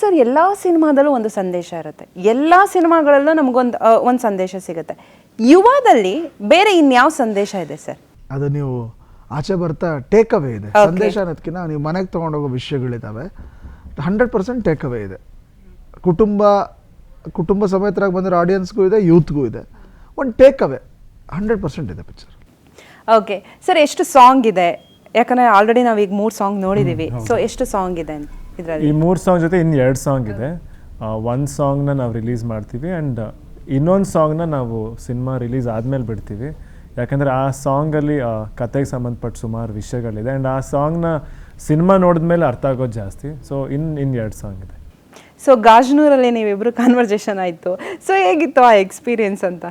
Sir ಎಲ್ಲ ಸಿನಿಮಾದಲ್ಲೂ ಒಂದು ಸಂದೇಶ ಇರುತ್ತೆ. ಎಲ್ಲ ಸಿನಿಮಾಗಳಲ್ಲೂ ನಮಗೊಂದು ಒಂದು ಸಂದೇಶ ಸಿಗುತ್ತೆ. ಯುವದಲ್ಲಿ ಬೇರೆ ಇನ್ಯಾವ ಸಂದೇಶ ಇದೆ ಸರ್? ಅದು ನೀವು ಆಚೆ ಬರ್ತಾ ಟೇಕ್ ಅವೇ ಇದೆ. ಸಂದೇಶ ಅನ್ನೋದಕ್ಕಿಂತ ನೀವು ಮನೆಗೆ ತೊಗೊಂಡೋಗೋ ವಿಷಯಗಳಿದ್ದಾವೆ ಹಂಡ್ರೆಡ್ ಪರ್ಸೆಂಟ್ ಟೇಕ್ ಅವೇ ಇದೆ. ಕುಟುಂಬ ಕುಟುಂಬ ಸಮೇತರಾಗಿ ಬಂದಿರೋ ಆಡಿಯನ್ಸ್ಗೂ ಇದೆ ಯೂತ್ಗೂ ಇದೆ. ಒಂದು ಟೇಕ್ ಅವೇ ಹಂಡ್ರೆಡ್ ಪರ್ಸೆಂಟ್ ಇದೆ ಪಿಕ್ಚರ್ ಓಕೆ ಸರ್ ಎಷ್ಟು ಸಾಂಗ್ ಇದೆ? ಯಾಕಂದ್ರೆ ಆಲ್ರೆಡಿ ಈಗ ಮೂರು ಸಾಂಗ್ ನೋಡಿದೀವಿ. ಸೊ ಎಷ್ಟು ಸಾಂಗ್ ಇದೆ ಈ ಮೂರು ಸಾಂಗ್ ಜೊತೆ ಇನ್ನು ಎರಡು ಸಾಂಗ್ ಇದೆ. ಒಂದು ಸಾಂಗ್ನ ನಾವು ರಿಲೀಸ್ ಮಾಡ್ತೀವಿ ಆ್ಯಂಡ್ ಇನ್ನೊಂದು ಸಾಂಗ್ನ ನಾವು ಸಿನಿಮಾ ರಿಲೀಸ್ ಆದಮೇಲೆ ಬಿಡ್ತೀವಿ. ಯಾಕಂದರೆ ಆ ಸಾಂಗಲ್ಲಿ ಕತೆಗೆ ಸಂಬಂಧಪಟ್ಟ ಸುಮಾರು ವಿಷಯಗಳಿದೆ ಆ್ಯಂಡ್ ಆ ಸಾಂಗ್ನ ಸಿನಿಮಾ ನೋಡಿದ್ಮೇಲೆ ಅರ್ಥ ಆಗೋದು ಜಾಸ್ತಿ. ಸೊ ಇನ್ ಇನ್ ಎರಡು ಸಾಂಗ್ ಇದೆ. ಸೊ ಗಾಜ್ನೂರಲ್ಲಿ ನೀವಿಬ್ರು ಕಾನ್ವರ್ಸೇಷನ್ ಆಯ್ತು. ಸೊ ಹೇಗಿತ್ತು ಆ ಎಕ್ಸ್ಪೀರಿಯನ್ಸ್ ಅಂತ?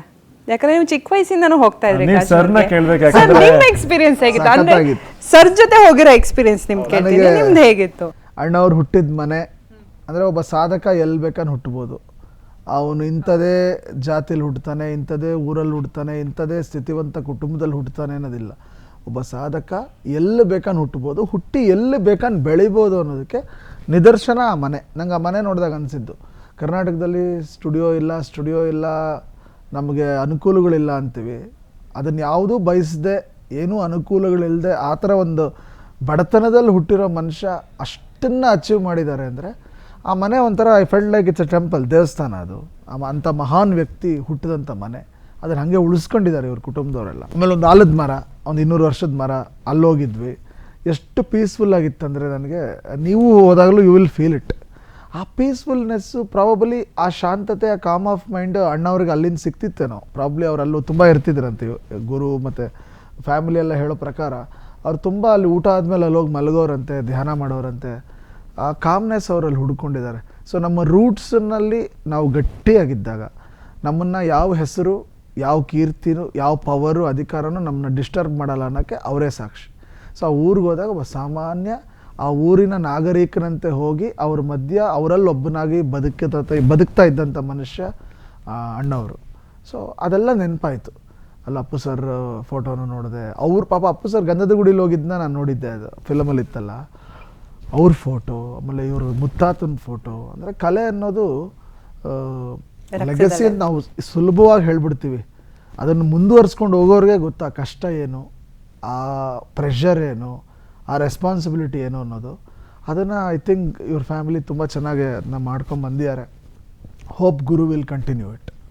ಯಾಕಂದ್ರೆ ನೀವು ಚಿಕ್ಕ ವಯಸ್ಸಿಂದನೂ ಹೋಗ್ತಾ ಇದ್ರಿ ಸರ್ನ ಕೇಳಬೇಕು ಸರ್ ಯಾಕಂದ್ರೆ- ನಿಮ್ಮ ಎಕ್ಸ್ಪೀರಿಯನ್ಸ್ ಹೇಗಿತ್ತು? ಅಂದ್ರೆ ಸರ್ ಜೊತೆ ಹೋಗಿರೋ ಎಕ್ಸ್ಪೀರಿಯನ್ಸ್ ನಿಮ್ಗೆ ಕೇಳ್ತೀನಿ ನಿಮ್ದು ಹೇಗಿತ್ತು? ಅಣ್ಣವ್ರು ಹುಟ್ಟಿದ ಮನೆ, ಅಂದರೆ ಒಬ್ಬ ಸಾಧಕ ಎಲ್ಲಿ ಬೇಕಾದ್ರೆ ಹುಟ್ಬೋದು. ಅವನು ಇಂಥದೇ ಜಾತಿಲಿ ಹುಡ್ತಾನೆ ಇಂಥದೇ ಊರಲ್ಲಿ ಹುಡ್ತಾನೆ ಇಂಥದೇ ಸ್ಥಿತಿವಂತ ಕುಟುಂಬದಲ್ಲಿ ಹುಡ್ತಾನೆ ಅನ್ನೋದಿಲ್ಲ. ಒಬ್ಬ ಸಾಧಕ ಎಲ್ಲಿ ಬೇಕಂದ್ ಹುಟ್ಬೋದು, ಹುಟ್ಟಿ ಎಲ್ಲಿ ಬೇಕಂದ್ ಬೆಳಿಬೋದು ಅನ್ನೋದಕ್ಕೆ ನಿದರ್ಶನ ಆ ಮನೆ. ನಂಗೆ ಆ ಮನೆ ನೋಡಿದಾಗ ಅನಿಸಿದ್ದು. ಕರ್ನಾಟಕದಲ್ಲಿ ಸ್ಟುಡಿಯೋ ಇಲ್ಲ ಸ್ಟುಡಿಯೋ ಇಲ್ಲ, ನಮಗೆ ಅನುಕೂಲಗಳಿಲ್ಲ ಅಂತೀವಿ. ಅದನ್ನು ಯಾವುದೂ ಬಯಸದೆ, ಏನೂ ಅನುಕೂಲಗಳಿಲ್ಲದೆ ಆ ಥರ ಒಂದು ಬಡತನದಲ್ಲಿ ಹುಟ್ಟಿರೋ ಮನುಷ್ಯ ಅಷ್ಟನ್ನು ಅಚೀವ್ ಮಾಡಿದ್ದಾರೆ ಅಂದರೆ, ಆ ಮನೆ ಒಂಥರ I felt like it's a temple ದೇವಸ್ಥಾನ ಅದು. ಅಂಥ ಮಹಾನ್ ವ್ಯಕ್ತಿ ಹುಟ್ಟಿದಂಥ ಮನೆ. ಅದನ್ನು ಹಾಗೆ ಉಳಿಸ್ಕೊಂಡಿದ್ದಾರೆ ಇವ್ರ ಕುಟುಂಬದವರೆಲ್ಲ. ಆಮೇಲೆ ಒಂದು ಆಲದ ಮರ, ಒಂದು ಇನ್ನೂರು ವರ್ಷದ ಮರ, ಅಲ್ಲೋಗಿದ್ವಿ. ಎಷ್ಟು ಪೀಸ್ಫುಲ್ ಆಗಿತ್ತಂದರೆ ನನಗೆ, ನೀವು ಹೋದಾಗಲೂ ಯು ವಿಲ್ ಫೀಲ್ ಇಟ್ ಆ ಪೀಸ್ಫುಲ್ನೆಸ್ಸು ಪ್ರಾಬಬಲಿ ಆ ಶಾಂತತೆ, ಆ ಕಾಮ್ ಆಫ್ ಮೈಂಡ್ ಅಣ್ಣವ್ರಿಗೆ ಅಲ್ಲಿಂದ ಸಿಕ್ತಿತ್ತೇನೋ. ಪ್ರಾಬ್ಲಿ ಅವರಲ್ಲೂ ತುಂಬ ಇರ್ತಿದ್ರಂತೆ, ಗುರು ಮತ್ತು ಫ್ಯಾಮಿಲಿ ಎಲ್ಲ ಹೇಳೋ ಪ್ರಕಾರ. ಅವ್ರು ತುಂಬ ಅಲ್ಲಿ ಊಟ ಆದಮೇಲೆ ಅಲ್ಲಿ ಹೋಗಿ ಮಲಗೋರಂತೆ, ಧ್ಯಾನ ಮಾಡೋರಂತೆ. ಆ ಕಾಮ್ನೆಸ್ ಅವರಲ್ಲಿ ಹುಡ್ಕೊಂಡಿದ್ದಾರೆ. ಸೊ ನಮ್ಮ ರೂಟ್ಸ್ನಲ್ಲಿ ನಾವು ಗಟ್ಟಿಯಾಗಿದ್ದಾಗ ನಮ್ಮನ್ನು ಯಾವ ಹೆಸರು, ಯಾವ ಕೀರ್ತಿನೂ, ಯಾವ ಪವರು ಅಧಿಕಾರನೂ ನಮ್ಮನ್ನ ಡಿಸ್ಟರ್ಬ್ ಮಾಡಲ್ಲ ಅನ್ನೋಕ್ಕೆ ಅವರೇ ಸಾಕ್ಷಿ. ಸೊ ಆ ಊರಿಗೆ ಹೋದಾಗ ಒಬ್ಬ ಸಾಮಾನ್ಯ, ಆ ಊರಿನ ನಾಗರಿಕನಂತೆ ಹೋಗಿ ಅವ್ರ ಮಧ್ಯ ಅವರಲ್ಲಿ ಒಬ್ಬನಾಗಿ ಬದುಕತ ಬದುಕ್ತಾ ಇದ್ದಂಥ ಮನುಷ್ಯ ಅಣ್ಣವರು. ಸೊ ಅದೆಲ್ಲ ನೆನಪಾಯಿತು. ಅಲ್ಲಿ ಅಪ್ಪು ಸರ್ ಫೋಟೋನು ನೋಡಿದೆ. ಅವ್ರ ಪಾಪ ಅಪ್ಪು ಸರ್ ಗಂಧದ ಗುಡಿಲಿ ಹೋಗಿದ್ದನ್ನ ನಾನು ನೋಡಿದ್ದೆ ಅದು ಫಿಲಮಲ್ಲಿ ಇತ್ತಲ್ಲ. ಅವ್ರ ಫೋಟೋ ಆಮೇಲೆ ಇವ್ರ ಮುತ್ತಾತನ ಫೋಟೋ ಅಂದರೆ ಕಲೆ ಅನ್ನೋದು ಲೆಗಸಿ ಅಂತ ನಾವು ಸುಲಭವಾಗಿ ಹೇಳ್ಬಿಡ್ತೀವಿ. ಅದನ್ನು ಮುಂದುವರಿಸ್ಕೊಂಡು ಹೋಗೋರಿಗೆ ಗೊತ್ತಾ ಕಷ್ಟ ಏನು ಆ ಪ್ರೆಷರ್ ಏನು ಆ ರೆಸ್ಪಾನ್ಸಿಬಿಲಿಟಿ ಏನು ಅನ್ನೋದು. ಅದನ್ನು ಐ ಥಿಂಕ್ ಇವ್ರ ಫ್ಯಾಮಿಲಿ ತುಂಬ ಚೆನ್ನಾಗಿ ಅದನ್ನ ಮಾಡ್ಕೊಂಡು ಬಂದಿದ್ದಾರೆ. Hope Guru will continue it